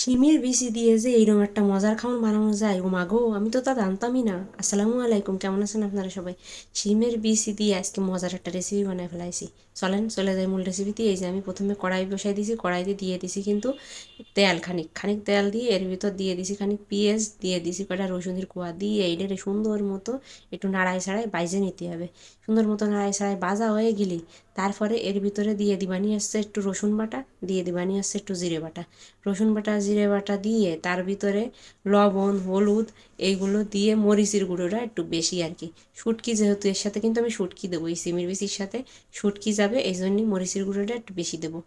সিমের বিচি দিয়ে যে এইরকম একটা মজার খাবার বানানো যায়, ও মাগো আমি তো তা জানতামই না। আসসালামু আলাইকুম, কেমন আছেন আপনারা সবাই? শিমের বিচি দিয়ে আজকে মজার একটা রেসিপি বানায় ফেলাইছি। চলেন, চলে যাই মূল রেসিপিতে এই যে আমি প্রথমে কড়াই বসাই দিয়েছি, কড়াইতে দিয়ে দিছি কিন্তু তেল খানিক খানিক তেল দিয়ে এর ভিতর দিয়ে দিছি খানিক পেঁয়াজ, দিয়ে দিছি কটা রসুনের কোয়া দিয়ে এইটারে সুন্দর মতো একটু নাড়াই ছাড়াই বাইজে নিতে হবে। সুন্দর মতো নাড়াই ছাড়াই বাজা হয়ে গেলি তারপরে এর ভিতরে দিয়ে দিবানি আসছে একটু রসুন বাটা, দিয়ে দিবানি আসছে একটু জিরে বাটা। রসুন বাটা জিরে বাটা দিয়ে তার ভিতরে লবণ, হলুদ এইগুলো দিয়ে মরিচের গুঁড়োটা একটু বেশি আর কি। শুটকি যেহেতু এর সাথে কিন্তু আমি শুটকি দেবো, এই সিমির বেশির সাথে শুটকি যাবে এই জন্যই মরিচের গুঁড়োটা একটু বেশি দেবো।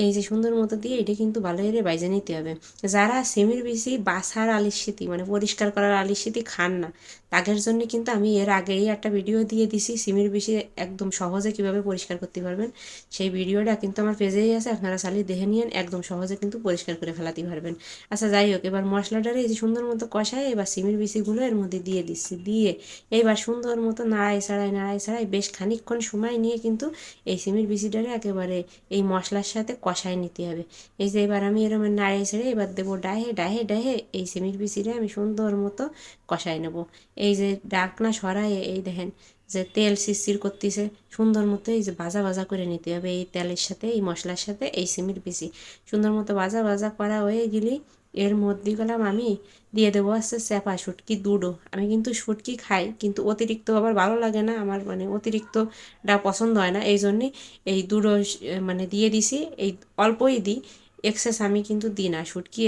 এই যে সুন্দর মতো দিয়ে এটা কিন্তু ভালো করে বাইজে নিতে হবে। যারা সিমির বেশি বাসার আলিস্মৃতি মানে পরিষ্কার করার আলিস্মৃতি খান না, তাদের জন্য কিন্তু আমি এর আগেই একটা ভিডিও দিয়ে দিছি সিমির বেশি একদম সহজে কীভাবে পরিষ্কার করতে পারবেন। সেই ভিডিওটা কিন্তু আমার পেজেই আছে, আপনারা চালিয়ে দেখে নিয়েন, একদম সহজে কিন্তু পরিষ্কার করে ফেলাতে পারবেন। আচ্ছা যাই হোক, এবার মশলাটারে এই যে সুন্দর মতো কষায় এবার সিমের বিচিগুলো এর মধ্যে দিয়ে দিচ্ছি। দিয়ে এইবার সুন্দর মতো নাড়াই ছাড়াই নাড়াই ছাড়াই বেশ খানিকক্ষণ সময় নিয়ে কিন্তু এই সিমের বিচিটারে একেবারে এই মশলার সাথে কষায় নিতে হবে। এই যে এবার আমি এরকম নাড়াই ছেড়ে এবার দেবো ডাহে ডাহে ডাহে এই সিমের বিচিটা আমি সুন্দর মতো কষায় নেব। এই যে ডাকনা সরাই এই দেখেন যে তেল শিরশির করতেছে, সুন্দর মতো এই যে ভাজা ভাজা করে নিতে হবে এই তেলের সাথে, এই মশলার সাথে, এই সিমের বিচি সুন্দর মতো ভাজা ভাজা করা হয়ে গেলে এর মধ্যে গেলাম আমি, দিয়ে দেবো আসছে স্যাপা শুটকি দুটো আমি কিন্তু শুটকি খাই, কিন্তু অতিরিক্ত আবার ভালো লাগে না, আমার মানে অতিরিক্তটা পছন্দ হয় না। এই জন্যে এই দুটো মানে দিয়ে দিছি, এই অল্পই দিই। এক্সেস আমি কিন্তু দিই না, শুটকি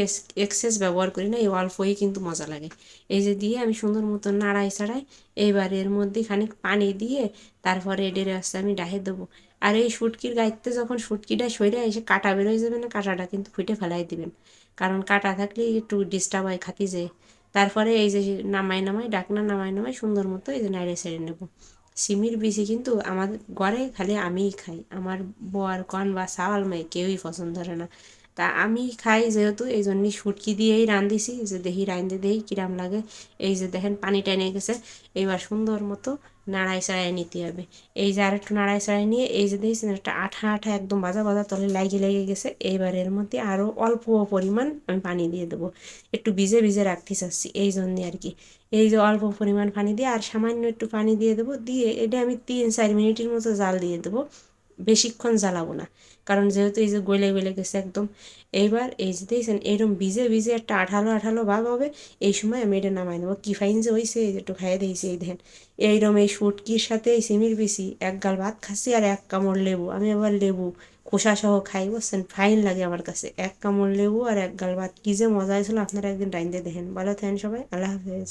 এক্সেস ব্যবহার করি না, এই অল্পই কিন্তু মজা লাগে। এই যে দিয়ে আমি সুন্দর মতো নাড়াই ছাড়াই এইবার এর মধ্যে খানিক পানি দিয়ে তারপরে এডের আসতে আমি ডাহে দেবো। আর এই শুটকির গাইতে যখন শুটকিটা সইরে এসে কাটা বেরোয় যাবে না, কাটাটা কিন্তু ফুটে ফেলাই দিবেন। কারণ কাটা থাকলে একটু ডিস্টার্ব হয় খাতি যায় তারপরে এই যে নামাই নামাই ডাকনা নামাই নামাই সুন্দর মতো এই যে নাইড়ে ছেড়ে নেব। সিমির বিচি কিন্তু আমাদের ঘরে খালি আমিই খাই, আমার বর, কন বা সাওয়াল মেয়ে কেউই পছন্দ করে না। তা আমি খাই যেহেতু এই জন্যই শুটকি দিয়েই রান্ধিছি যে দেহি রান্ধে দেহি কিরাম লাগে। এই যে দেখেন পানি টাইনে গেছে, এইবার সুন্দর মতো নাড়াই চাড়াই নিতে হবে। এই যে আর একটু নাড়াই চাড়াই নিয়ে, এই যে দেখছেন একটা আঠা আঠা একদম বাজা বাজা তলে লাগিয়ে লেগে গেছে, এইবার এর মধ্যে আরও অল্প পরিমাণ আমি পানি দিয়ে দেবো। একটু ভিজে ভিজে রাখতে চাচ্ছি এই জন্যে আর কি। এই যে অল্প পরিমাণ পানি দিয়ে আর সামান্য একটু পানি দিয়ে দেবো, দিয়ে এটা আমি তিন চার মিনিটের মতো জাল দিয়ে দেবো। বেশিক্ষণ জ্বালাবো না। কারণ যেহেতু এই যে গলে গলে গেছে একদম এইবার এই যে দেখছেন এরকম ভিজে ভিজে একটা আঠালো আঠালো ভাব হবে, এই সময় আমি এটা নামাই নেব। কী ফাইন যে হয়েছে এই যে একটু খাইয়ে দিয়েছি এই দেখেন। এইরকম এই সুটকির সাথে এই সিমির বেশি এক গাল ভাত খাচ্ছি আর এক কামড় লেবু। আমি আবার লেবু খোসা সহ খাই, বুঝছেন? ফাইন লাগে আমার কাছে। এক কামড় লেবু আর এক গাল ভাত। কী যে মজা হয়েছিল, আপনারা একদিন টাইম দিয়ে দেখেন। ভালো থাকেন সবাই, আল্লাহ হাফেজ।